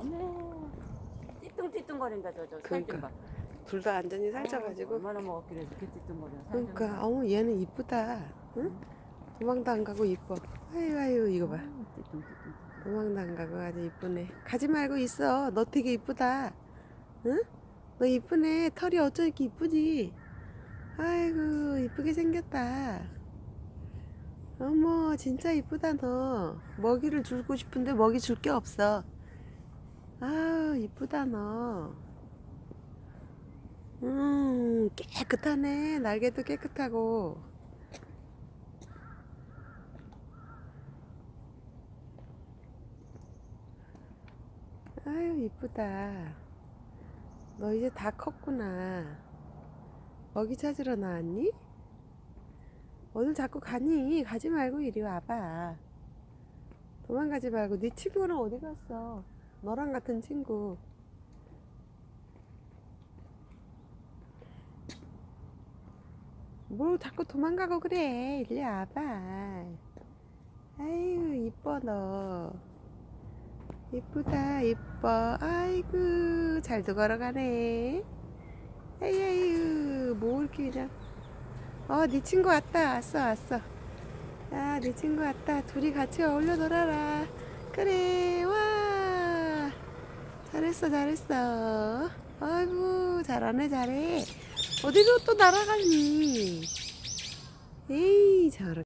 어메 띠뚱띠뚱거린다 저저 그러니까. 둘 다 완전히 살쪄가지고. 얼마나 먹었길래 이렇게 띠뚱거려. 그러니까 봐. 어머 얘는 이쁘다. 응? 도망도 안 가고 이뻐. 아유 아유 이거 봐. 음, 띠뚱띠뚱. 도망도 안 가고 아주 이쁘네. 가지 말고 있어. 너 되게 이쁘다. 응? 너 이쁘네. 털이 어쩜 이렇게 이쁘지? 아이고 이쁘게 생겼다. 어머 진짜 이쁘다 너. 먹이를 주고 싶은데 먹이 줄 게 없어. 아우 이쁘다 너. 음 깨끗하네. 날개도 깨끗하고. 아유 이쁘다. 너 이제 다 컸구나. 먹이 찾으러 나왔니? 오늘 자꾸 가니? 가지 말고 이리 와봐. 도망가지 말고 네 친구는 어디 갔어? 너랑 같은 친구. 뭘 자꾸 도망가고 그래? 이리 와봐. 아유 이뻐 너. 이쁘다 이뻐 아이고 잘도 걸어가네 에이에이 뭐 이렇게 그냥 어네 친구 왔다 왔어 왔어 아네 친구 왔다 둘이 같이 어울려 놀아라 그래 와 잘했어 잘했어. 아이고 잘하네 잘해. 어디로 또 날아가니? 에이 저렇게